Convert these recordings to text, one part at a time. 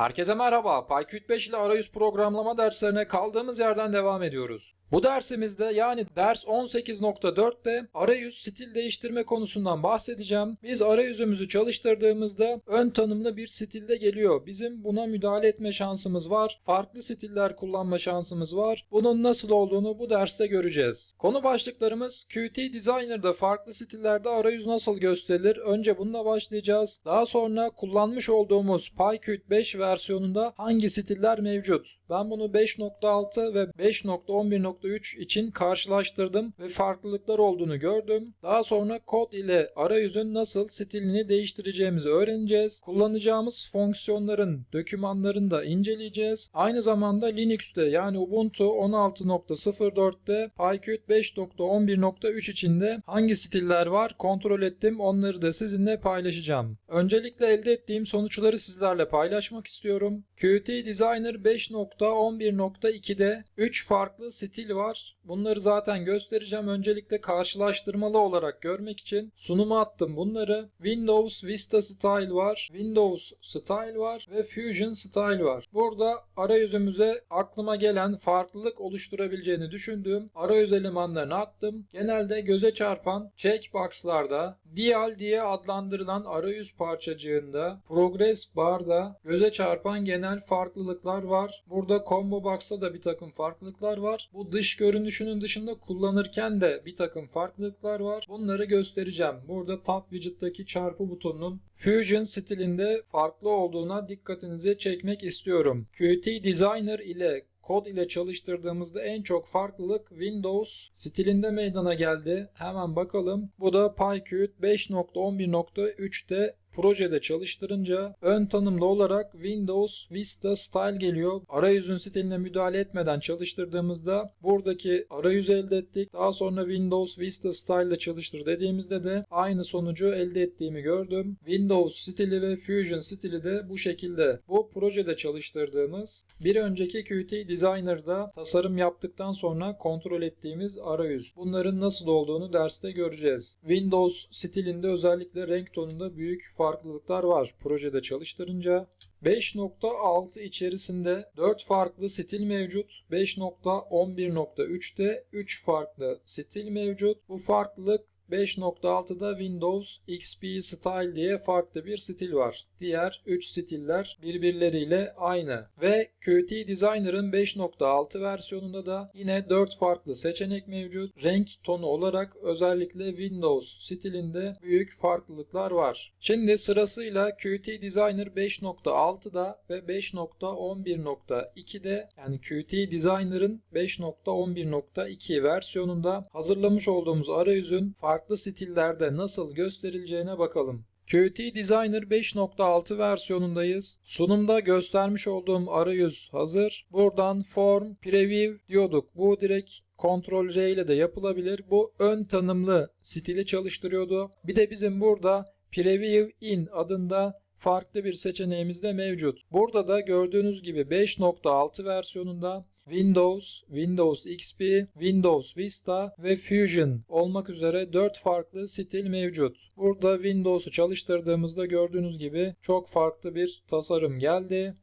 Herkese merhaba. PyQt 5 ile arayüz programlama derslerine kaldığımız yerden devam ediyoruz. Bu dersimizde yani ders 18.4'te arayüz stil değiştirme konusundan bahsedeceğim. Biz arayüzümüzü çalıştırdığımızda ön tanımlı bir stilde geliyor. Bizim buna müdahale etme şansımız var. Farklı stiller kullanma şansımız var. Bunun nasıl olduğunu bu derste göreceğiz. Konu başlıklarımız Qt Designer'da farklı stillerde arayüz nasıl gösterilir? Önce bununla başlayacağız. Daha sonra kullanmış olduğumuz PyQt 5 versiyonunda hangi stiller mevcut? Ben bunu 5.6 ve 5.11. 1.3 için karşılaştırdım ve farklılıklar olduğunu gördüm. Daha sonra kod ile arayüzün nasıl stilini değiştireceğimizi öğreneceğiz. Kullanacağımız fonksiyonların dokümanlarını da inceleyeceğiz. Aynı zamanda Linux'te yani Ubuntu 16.04'te PyQt 5.11.3 içinde hangi stiller var kontrol ettim. Onları da sizinle paylaşacağım. Öncelikle elde ettiğim sonuçları sizlerle paylaşmak istiyorum. Qt Designer 5.11.2'de 3 farklı stil var. Bunları zaten göstereceğim. Öncelikle karşılaştırmalı olarak görmek için sunuma attım bunları. Windows Vista Style var. Windows Style var ve Fusion Style var. Burada arayüzümüze aklıma gelen farklılık oluşturabileceğini düşündüğüm arayüz elemanlarını attım. Genelde göze çarpan checkboxlarda Dial diye adlandırılan arayüz parçacığında Progress barda göze çarpan genel farklılıklar var. Burada Combo Box'ta da bir takım farklılıklar var. Bu dış görünüşünün dışında kullanırken de bir takım farklılıklar var. Bunları göstereceğim. Burada Tab Widget'taki çarpı butonunun Fusion stilinde farklı olduğuna dikkatinizi çekmek istiyorum. Qt Designer ile kod ile çalıştırdığımızda en çok farklılık Windows stilinde meydana geldi. Hemen bakalım. Bu da PyQt 5.11.3'te projede çalıştırınca ön tanımlı olarak Windows Vista Style geliyor. Arayüzün stiline müdahale etmeden çalıştırdığımızda buradaki arayüzü elde ettik. Daha sonra Windows Vista Style ile çalıştır dediğimizde de aynı sonucu elde ettiğimi gördüm. Windows stili ve Fusion stili de bu şekilde. Bu projede çalıştırdığımız bir önceki Qt Designer'da tasarım yaptıktan sonra kontrol ettiğimiz arayüz. Bunların nasıl olduğunu derste göreceğiz. Windows stilinde özellikle renk tonunda büyük farklılıklar var projede çalıştırınca. 5.6 içerisinde 4 farklı stil mevcut. 5.11.3'te 3 farklı stil mevcut. Bu farklılık 5.6'da Windows XP Style diye farklı bir stil var. Diğer 3 stiller birbirleriyle aynı. Ve Qt Designer'ın 5.6 versiyonunda da yine 4 farklı seçenek mevcut. Renk tonu olarak özellikle Windows stilinde büyük farklılıklar var. Şimdi sırasıyla Qt Designer 5.6'da ve 5.11.2'de yani Qt Designer'ın 5.11.2 versiyonunda hazırlamış olduğumuz arayüzün farklı stillerde nasıl gösterileceğine bakalım. Qt Designer 5.6 versiyonundayız. Sunumda göstermiş olduğum arayüz hazır. Buradan Form, Preview diyorduk. Bu direkt Ctrl R ile de yapılabilir. Bu ön tanımlı stili çalıştırıyordu. Bir de bizim burada Preview In adında farklı bir seçeneğimiz de mevcut. Burada da gördüğünüz gibi 5.6 versiyonunda Windows, Windows XP, Windows Vista ve Fusion olmak üzere 4 farklı stil mevcut. Burada Windows'u çalıştırdığımızda gördüğünüz gibi çok farklı bir tasarım geldi.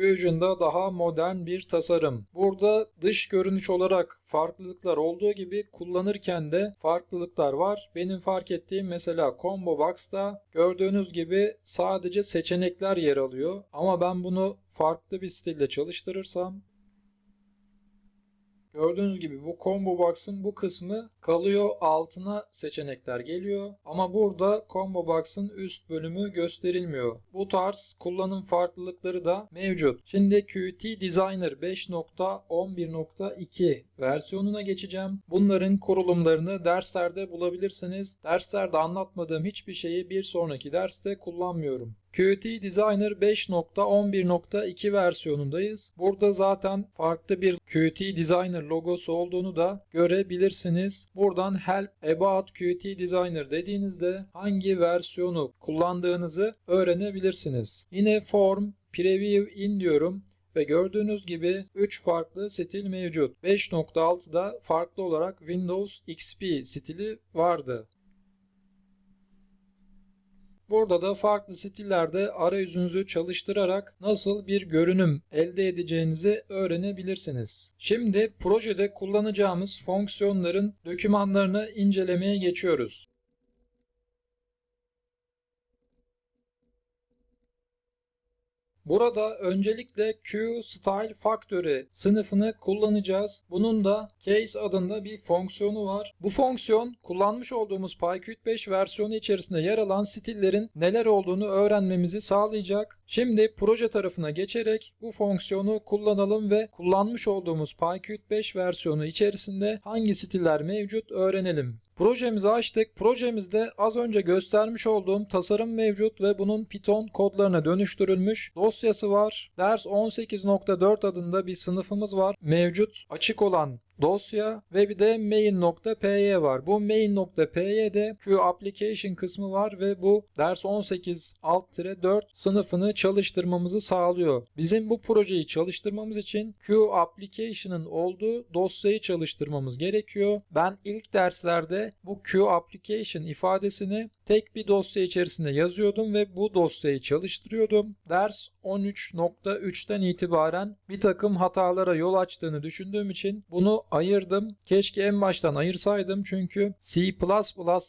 Fusion'da daha modern bir tasarım. Burada dış görünüş olarak farklılıklar olduğu gibi kullanırken de farklılıklar var. Benim fark ettiğim mesela Combo Box'ta gördüğünüz gibi sadece seçenekler yer alıyor. Ama ben bunu farklı bir stilde çalıştırırsam Gördüğünüz gibi bu combo box'ın bu kısmı kalıyor altına seçenekler geliyor ama burada combo box'ın üst bölümü gösterilmiyor. Bu tarz kullanım farklılıkları da mevcut. Şimdi Qt Designer 5.11.2 versiyonuna geçeceğim. Bunların kurulumlarını derslerde bulabilirsiniz. Derslerde anlatmadığım hiçbir şeyi bir sonraki derste kullanmıyorum. Qt Designer 5.11.2 versiyonundayız. Burada zaten farklı bir Qt Designer logosu olduğunu da görebilirsiniz. Buradan Help About Qt Designer dediğinizde hangi versiyonu kullandığınızı öğrenebilirsiniz. Yine Form, Preview in diyorum ve gördüğünüz gibi 3 farklı stil mevcut. 5.6'da farklı olarak Windows XP stili vardı. Burada da farklı stillerde arayüzünüzü çalıştırarak nasıl bir görünüm elde edeceğinizi öğrenebilirsiniz. Şimdi projede kullanacağımız fonksiyonların dokümanlarını incelemeye geçiyoruz. Burada öncelikle Q Style Factory sınıfını kullanacağız. Bunun da Case adında bir fonksiyonu var. Bu fonksiyon kullanmış olduğumuz PyQt 5 versiyonu içerisinde yer alan stillerin neler olduğunu öğrenmemizi sağlayacak. Şimdi proje tarafına geçerek bu fonksiyonu kullanalım ve kullanmış olduğumuz PyQt 5 versiyonu içerisinde hangi stiller mevcut öğrenelim. Projemizi açtık. Projemizde az önce göstermiş olduğum tasarım mevcut ve bunun Python kodlarına dönüştürülmüş dosyası var. Ders 18.4 adında bir sınıfımız var. Mevcut açık olan dosya ve bir de main.py var. Bu main.py'de Q application kısmı var ve bu ders 18 alt-4 sınıfını çalıştırmamızı sağlıyor. Bizim bu projeyi çalıştırmamız için Q application'ın olduğu dosyayı çalıştırmamız gerekiyor. Ben ilk derslerde bu Q application ifadesini tek bir dosya içerisinde yazıyordum ve bu dosyayı çalıştırıyordum. Ders 13.3'ten itibaren bir takım hatalara yol açtığını düşündüğüm için bunu ayırdım. Keşke en baştan ayırsaydım çünkü C++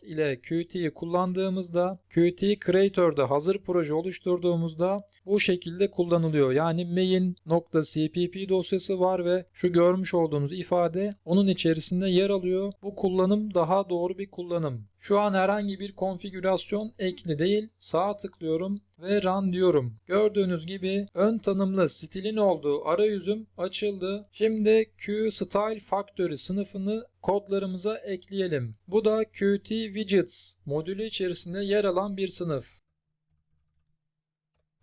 ile Qt'yi kullandığımızda Qt Creator'da hazır proje oluşturduğumuzda bu şekilde kullanılıyor. Yani main.cpp dosyası var ve şu görmüş olduğunuz ifade onun içerisinde yer alıyor. Bu kullanım daha doğru bir kullanım. Şu an herhangi bir konfigürasyon ekli değil. Sağ tıklıyorum ve run diyorum. Gördüğünüz gibi ön tanımlı stilin olduğu arayüzüm açıldı. Şimdi Q Style Factory sınıfını kodlarımıza ekleyelim. Bu da Qt Widgets modülü içerisinde yer alan bir sınıf.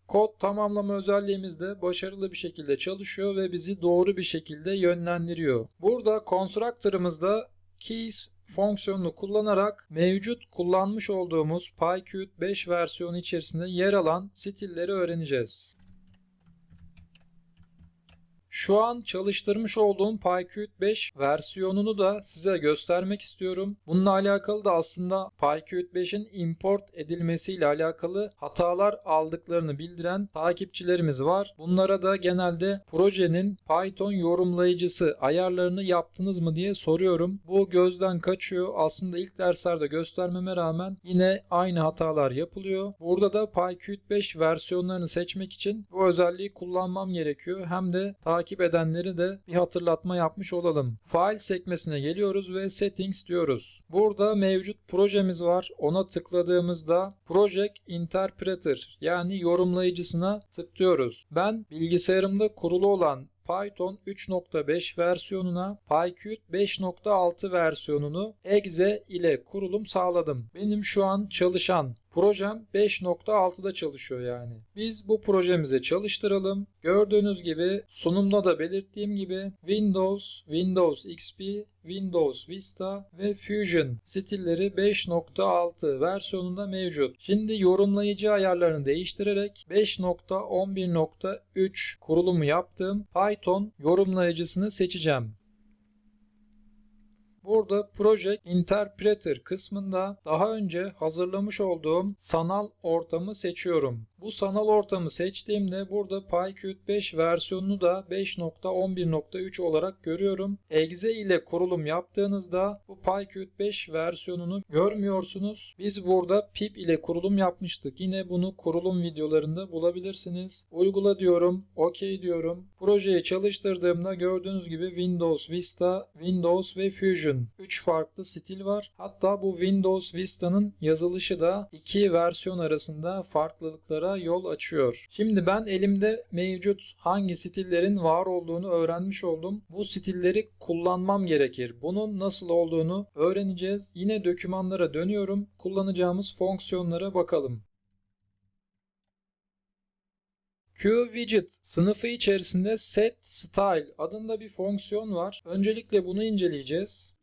Kod tamamlama özelliğimiz de başarılı bir şekilde çalışıyor ve bizi doğru bir şekilde yönlendiriyor. Burada constructor'ımızda keys fonksiyonunu kullanarak mevcut kullanmış olduğumuz PyQt 5 versiyonu içerisinde yer alan stilleri öğreneceğiz. Şu an çalıştırmış olduğum PyQt 5 versiyonunu da size göstermek istiyorum. Bununla alakalı da aslında PyQt 5'in import edilmesiyle alakalı hatalar aldıklarını bildiren takipçilerimiz var. Bunlara da genelde projenin Python yorumlayıcısı ayarlarını yaptınız mı diye soruyorum. Bu gözden kaçıyor. Aslında ilk derslerde göstermeme rağmen yine aynı hatalar yapılıyor. Burada da PyQt 5 versiyonlarını seçmek için bu özelliği kullanmam gerekiyor. Hem de takip takip edenleri de bir hatırlatma yapmış olalım. File sekmesine geliyoruz ve Settings diyoruz. Burada mevcut projemiz var. Ona tıkladığımızda Project Interpreter yani yorumlayıcısına tıklıyoruz. Ben bilgisayarımda kurulu olan Python 3.5 versiyonuna PyQt 5.6 versiyonunu exe ile kurulum sağladım. Benim şu an çalışan Projem 5.6'da çalışıyor yani. Biz bu projemizi çalıştıralım. Gördüğünüz gibi sunumda da belirttiğim gibi Windows, Windows XP, Windows Vista ve Fusion stilleri 5.6 versiyonunda mevcut. Şimdi yorumlayıcı ayarlarını değiştirerek 5.11.3 kurulumu yaptığım Python yorumlayıcısını seçeceğim. Burada Project Interpreter kısmında daha önce hazırlamış olduğum sanal ortamı seçiyorum. Bu sanal ortamı seçtiğimde burada PyQt 5 versiyonunu da 5.11.3 olarak görüyorum. Exe ile kurulum yaptığınızda bu PyQt 5 versiyonunu görmüyorsunuz. Biz burada pip ile kurulum yapmıştık. Yine bunu kurulum videolarında bulabilirsiniz. Uygula diyorum. OK diyorum. Projeyi çalıştırdığımda gördüğünüz gibi Windows Vista, Windows ve Fusion 3 farklı stil var. Hatta bu Windows Vista'nın yazılışı da iki versiyon arasında farklılıklara kullanımlara yol açıyor. Şimdi ben elimde mevcut hangi stillerin var olduğunu öğrenmiş oldum. Bu stilleri kullanmam gerekir. Bunun nasıl olduğunu öğreneceğiz. Yine dokümanlara dönüyorum. Kullanacağımız fonksiyonlara bakalım. QWidget sınıfı içerisinde setStyle adında bir fonksiyon var. Öncelikle bunu inceleyeceğiz.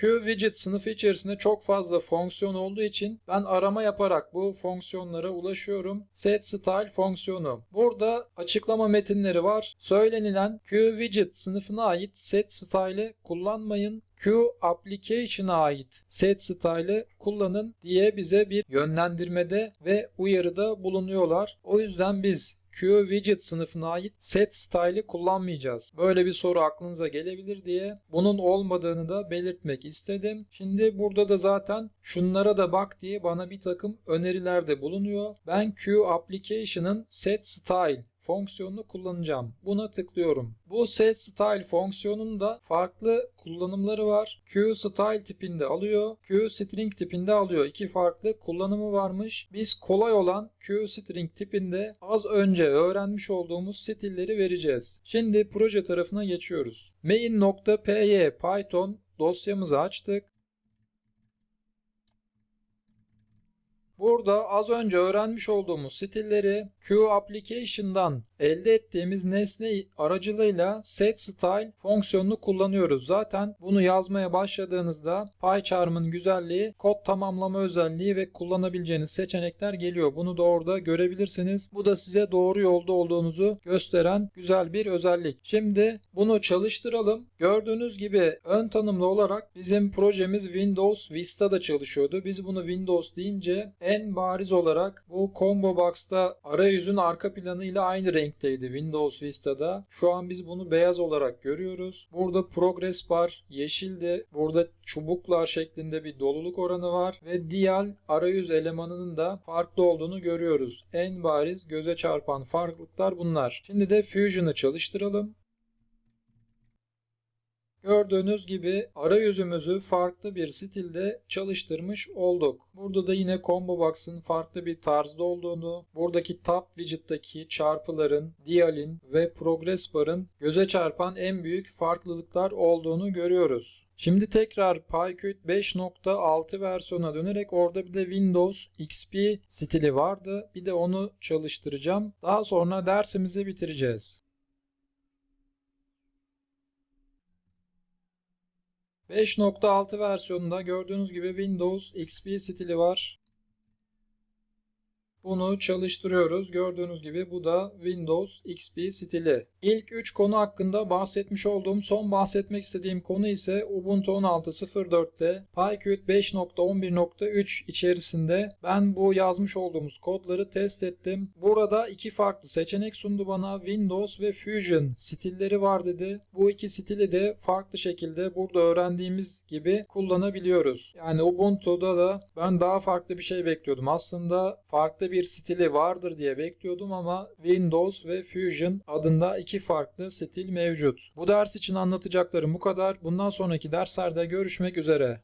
QWidget sınıfı içerisinde çok fazla fonksiyon olduğu için ben arama yaparak bu fonksiyonlara ulaşıyorum. SetStyle fonksiyonu. Burada açıklama metinleri var. Söylenilen QWidget sınıfına ait SetStyle'i kullanmayın. Q application'a ait set style'ı kullanın diye bize bir yönlendirmede ve uyarıda bulunuyorlar. O yüzden biz Q widget sınıfına ait set style'ı kullanmayacağız. Böyle bir soru aklınıza gelebilir diye bunun olmadığını da belirtmek istedim. Şimdi burada da zaten şunlara da bak diye bana bir takım önerilerde bulunuyor. Ben Q application'ın set style fonksiyonunu kullanacağım. Buna tıklıyorum. Bu set style fonksiyonunun da farklı kullanımları var. Q style tipinde alıyor, Q string tipinde alıyor. İki farklı kullanımı varmış. Biz kolay olan Q string tipinde az önce öğrenmiş olduğumuz stilleri vereceğiz. Şimdi proje tarafına geçiyoruz. main.py python dosyamızı açtık. Burada az önce öğrenmiş olduğumuz stilleri Q Application'dan elde ettiğimiz nesne aracılığıyla setStyle fonksiyonunu kullanıyoruz. Zaten bunu yazmaya başladığınızda PyCharm'ın güzelliği, kod tamamlama özelliği ve kullanabileceğiniz seçenekler geliyor. Bunu da orada görebilirsiniz. Bu da size doğru yolda olduğunuzu gösteren güzel bir özellik. Şimdi bunu çalıştıralım. Gördüğünüz gibi ön tanımlı olarak bizim projemiz Windows Vista'da çalışıyordu. Biz bunu Windows deyince en bariz olarak bu Combo Box'ta arayüzün arka planıyla aynı renkteydi Windows Vista'da. Şu an biz bunu beyaz olarak görüyoruz. Burada progress bar yeşildi. Burada çubuklar şeklinde bir doluluk oranı var ve diğer arayüz elemanının da farklı olduğunu görüyoruz. En bariz göze çarpan farklılıklar bunlar. Şimdi de Fusion'ı çalıştıralım. Gördüğünüz gibi arayüzümüzü farklı bir stilde çalıştırmış olduk. Burada da yine Combo Box'ın farklı bir tarzda olduğunu, buradaki Top Widget'taki çarpıların, dialin ve Progress Bar'ın göze çarpan en büyük farklılıklar olduğunu görüyoruz. Şimdi tekrar PyQt 5.6 versiyona dönerek orada bir de Windows XP stili vardı. Bir de onu çalıştıracağım. Daha sonra dersimizi bitireceğiz. 5.6 versiyonunda gördüğünüz gibi Windows XP stili var. Bunu çalıştırıyoruz. Gördüğünüz gibi bu da Windows XP stili. İlk 3 konu hakkında bahsetmiş olduğum son bahsetmek istediğim konu ise Ubuntu 16.04'te PyQt 5.11.3 içerisinde ben bu yazmış olduğumuz kodları test ettim. Burada iki farklı seçenek sundu bana. Windows ve Fusion stilleri var dedi. Bu iki stili de farklı şekilde burada öğrendiğimiz gibi kullanabiliyoruz. Yani Ubuntu'da da ben daha farklı bir şey bekliyordum. Aslında bir stili vardır diye bekliyordum ama Windows ve Fusion adında iki farklı stil mevcut. Bu ders için anlatacaklarım bu kadar. Bundan sonraki derslerde görüşmek üzere.